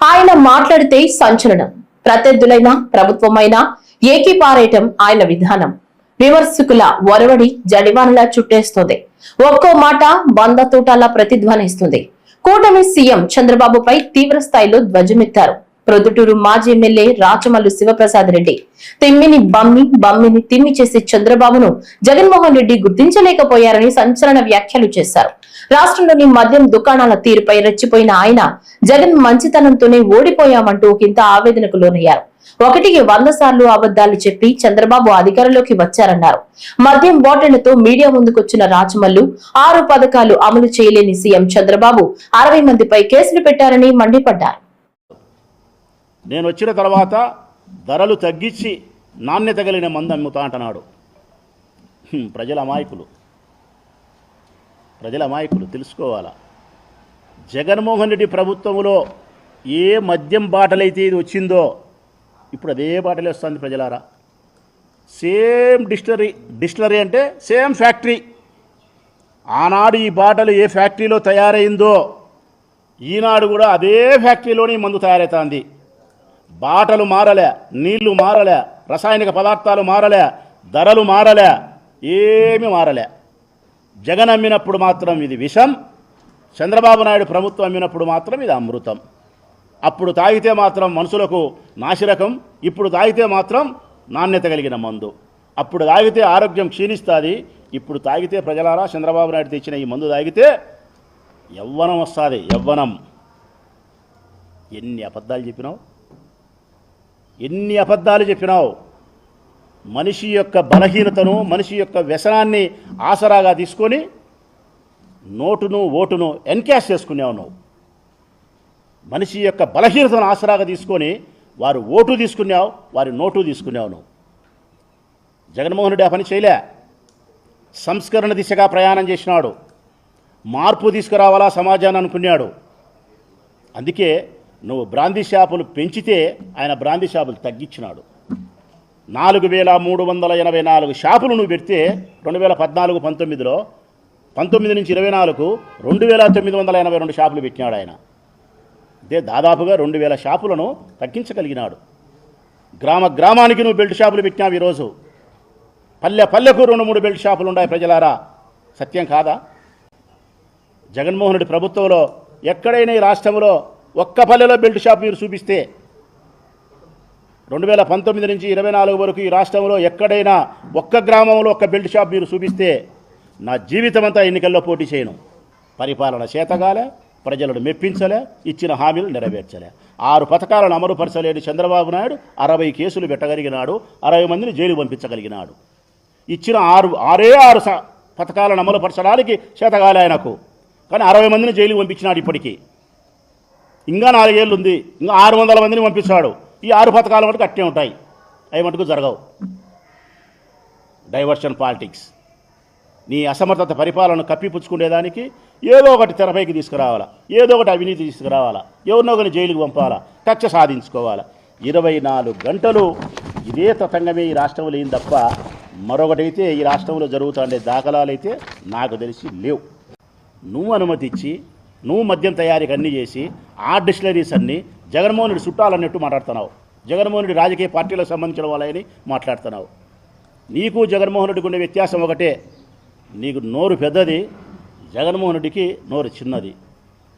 ఆయన మాట్లాడితే సంచలనం. ప్రత్యర్థులైనా ప్రభుత్వమైనా ఏకీపారేయటం ఆయన విధానం. విమర్శకుల ఒరవడి జడివానలా చుట్టేస్తుంది. ఒక్కో మాట బంద తూటాలా ప్రతిధ్వనిస్తుంది. కూటమి సీఎం చంద్రబాబుపై తీవ్ర స్థాయిలో ధ్వజమెత్తారు. ప్రొద్దుటూరు మాజీ ఎమ్మెల్యే రాచమల్లు శివప్రసాద్ రెడ్డి. తిమ్మిని బమ్మి బమ్మిని తిమ్మి చేసి చంద్రబాబును జగన్మోహన్ రెడ్డి గుర్తించలేకపోయారని సంచలన వ్యాఖ్యలు చేశారు. రాష్ట్రంలోని మద్యం దుకాణాల తీరుపై రెచ్చిపోయిన ఆయన జగన్ మంచితనంతోనే ఓడిపోయామంటూ కింద ఆవేదనకు లోనయ్యారు. ఒకటికి వంద సార్లు అబద్దాలు చెప్పి చంద్రబాబు అధికారంలోకి వచ్చారన్నారు. మద్యం బాటిళ్ళతో మీడియా ముందుకొచ్చిన రాచమల్లు ఆరు పథకాలు అమలు చేయలేని సీఎం చంద్రబాబు అరవై మందిపై కేసులు పెట్టారని మండిపడ్డారు. నేను వచ్చిన తర్వాత ధరలు తగ్గించి నాణ్యత కలిగిన మందు అమ్ముతా అంటున్నాడు. ప్రజల అమాయకులు. ప్రజల అమాయకులు తెలుసుకోవాలా? జగన్మోహన్ రెడ్డి ప్రభుత్వంలో ఏ మద్యం బాటలైతే ఇది వచ్చిందో ఇప్పుడు అదే బాటలే వస్తుంది ప్రజలారా. సేమ్ డిస్టిలరీ డిస్టిలరీ అంటే సేమ్ ఫ్యాక్టరీ. ఆనాడు ఈ బాటలు ఏ ఫ్యాక్టరీలో తయారైందో ఈనాడు కూడా అదే ఫ్యాక్టరీలోనే మందు తయారవుతుంది బాటలు మారలే నీళ్ళు మారలే రసాయనిక పదార్థాలు మారలే ధరలు మారలే ఏమి మారలే. జగన్ అమ్మినప్పుడు మాత్రం ఇది విషం చంద్రబాబు నాయుడు ప్రభుత్వం అమ్మినప్పుడు మాత్రం ఇది అమృతం. అప్పుడు తాగితే మాత్రం మనుషులకు నాశరకం ఇప్పుడు తాగితే మాత్రం నాణ్యత కలిగిన మందు. అప్పుడు తాగితే ఆరోగ్యం క్షీణిస్తుంది ఇప్పుడు తాగితే ప్రజలారా చంద్రబాబు నాయుడు తెచ్చిన ఈ మందు తాగితే యవ్వనం వస్తుంది యవ్వనం. ఎన్ని అబద్ధాలు చెప్పినావు? ఎన్ని అబద్ధాలు చెప్పినావు? మనిషి యొక్క బలహీనతను మనిషి యొక్క వ్యసనాన్ని ఆసరాగా తీసుకొని నోటును ఓటును ఎన్కాష్ చేసుకునేవు నువ్వు. మనిషి యొక్క బలహీనతను ఆసరాగా తీసుకొని వారు ఓటు తీసుకున్నావు వారి నోటు తీసుకున్నావు నువ్వు. జగన్మోహన్ రెడ్డి ఆ పని చేయలే. సంస్కరణ దిశగా ప్రయాణం చేసినాడు. మార్పు తీసుకురావాలా సమాజాన్ని అనుకున్నాడు. అందుకే నువ్వు బ్రాందీ షాపులు పెంచితే ఆయన బ్రాందీ షాపులు తగ్గించినాడు. నాలుగు వేల మూడు వందల ఎనభై నాలుగు షాపులు నువ్వు పెడితే రెండు వేల పద్నాలుగు పంతొమ్మిదిలో పంతొమ్మిది నుంచి ఇరవై నాలుగు రెండు వేల తొమ్మిది వందల ఎనభై రెండు షాపులు పెట్టినాడు ఆయన. అదే దాదాపుగా రెండు వేల షాపులను తగ్గించగలిగినాడు. గ్రామ గ్రామానికి నువ్వు బెల్ట్ షాపులు పెట్టినావు ఈరోజు. పల్లె పల్లెకు రెండు మూడు బెల్ట్ షాపులు ఉన్నాయి ప్రజలారా. సత్యం కాదా? జగన్మోహన్ రెడ్డి ప్రభుత్వంలో ఎక్కడైనా ఈ రాష్ట్రంలో ఒక్క పల్లెలో బెల్ట్ షాప్ మీరు చూపిస్తే రెండు వేల పంతొమ్మిది నుంచి ఇరవై నాలుగు వరకు ఈ రాష్ట్రంలో ఎక్కడైనా ఒక్క గ్రామంలో ఒక్క బెల్ట్ షాప్ మీరు చూపిస్తే నా జీవితం అంతా ఎన్నికల్లో పోటీ చేయను. పరిపాలన చేతగాలే ప్రజలను మెప్పించలే ఇచ్చిన హామీలు నెరవేర్చలే. ఆరు పథకాలను అమలుపరచలేని చంద్రబాబు నాయుడు అరవై కేసులు పెట్టగలిగినాడు అరవై మందిని జైలు పంపించగలిగినాడు. ఇచ్చిన ఆరు ఆరే ఆరు పథకాలను అమలుపరచడానికి చేతగాలే ఆయనకు. కానీ అరవై మందిని జైలు పంపించినాడు ఇప్పటికీ. ఇంకా నాలుగేళ్ళు ఉంది. ఇంకా ఆరు వందల మందిని పంపిస్తాడు. ఈ ఆరు పథకాలు మటుకు అట్టే ఉంటాయి. అవి మటుకు జరగవు. డైవర్షన్ పాలిటిక్స్ నీ అసమర్థత పరిపాలన కప్పిపుచ్చుకునేదానికి ఏదో ఒకటి తెరపైకి తీసుకురావాలా. ఏదో ఒకటి అవినీతి తీసుకురావాలా. ఎవరినో ఒకరిని జైలుకి పంపాలా. కక్ష సాధించుకోవాలా. ఇరవై నాలుగు గంటలు ఇదే తతంగమే ఈ రాష్ట్రంలో ఏం తప్ప మరొకటైతే ఈ రాష్ట్రంలో జరుగుతుండే దాఖలాలు అయితే నాకు తెలిసి లేవు. నువ్వు అనుమతి ఇచ్చి నువ్వు మద్యం తయారీకి అన్నీ చేసి ఆ డిస్టిలరీస్ అన్నీ జగన్మోహనుడి చుట్టాలన్నట్టు మాట్లాడుతున్నావు. జగన్మోహనుడి రాజకీయ పార్టీలకు సంబంధించిన వాళ్ళని మాట్లాడుతున్నావు. నీకు జగన్మోహన్ ఉండే వ్యత్యాసం ఒకటే. నీకు నోరు పెద్దది జగన్మోహనుడికి నోరు చిన్నది.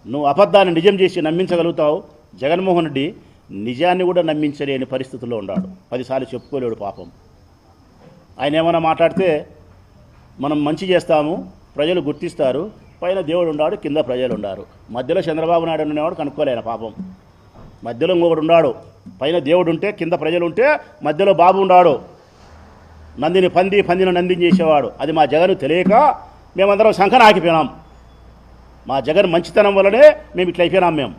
నువ్వు అబద్ధాన్ని నిజం చేసి నమ్మించగలుగుతావు. జగన్మోహన్ రెడ్డి నిజాన్ని కూడా నమ్మించలేని పరిస్థితుల్లో ఉన్నాడు. పదిసార్లు చెప్పుకోలేడు పాపం. ఆయన ఏమైనా మాట్లాడితే మనం మంచి చేస్తాము ప్రజలు గుర్తిస్తారు పైన దేవుడు ఉన్నాడు కింద ప్రజలు ఉన్నారు మధ్యలో చంద్రబాబు నాయుడు ఉండేవాడు కనుక్కోలేను పాపం? మధ్యలో ఇంకొకడు ఉన్నాడు పైన దేవుడు ఉంటే కింద ప్రజలు ఉంటే మధ్యలో బాబు ఉన్నాడు నందిని పంది పందిని నందిని చేసేవాడు. అది మా జగన్ తెలియక మేమందరం శంఖన ఆగిపోయినాం. మా జగన్ మంచితనం వల్లనే మేము ఇట్లా అయిపోయినాం మేము.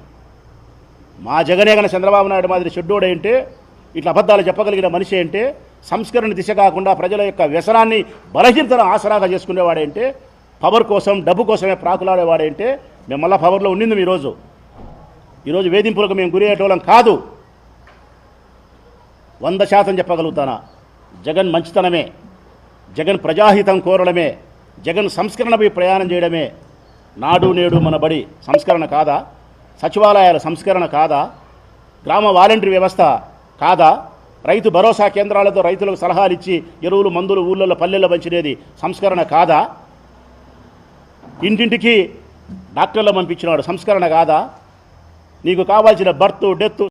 మా జగనే కానీ చంద్రబాబు నాయుడు మాదిరి చెడ్డోడు ఏంటి? ఇట్లా అబద్ధాలు చెప్పగలిగిన మనిషి ఏంటి? సంస్కరణ దిశ కాకుండా ప్రజల యొక్క వ్యసనాన్ని బలహీనతను ఆసరాగా చేసుకునేవాడేంటే పవర్ కోసం డబ్బు కోసమే ప్రాకులాడేవాడంటే మేము మళ్ళా పవర్లో ఉండింది ఈరోజు ఈరోజు వేధింపులకు మేము గురి అయ్యేటోళ్ళం కాదు. వంద శాతం చెప్పగలుగుతానా? జగన్ మంచితనమే. జగన్ ప్రజాహితం కోరడమే. జగన్ సంస్కరణపై ప్రయాణం చేయడమే. నాడు నేడు మన బడి సంస్కరణ కాదా? సచివాలయాల సంస్కరణ కాదా? గ్రామ వాలంటరీ వ్యవస్థ కాదా? రైతు భరోసా కేంద్రాలతో రైతులకు సలహాలు ఇచ్చి ఎరువులు మందులు ఊళ్ళల్లో పల్లెల్లో పంచినేది సంస్కరణ కాదా? ఇంటింటికి డాక్టర్లు పంపించినాడు. సంస్కరణ కాదా? నీకు కావాల్సిన బర్త్ డెత్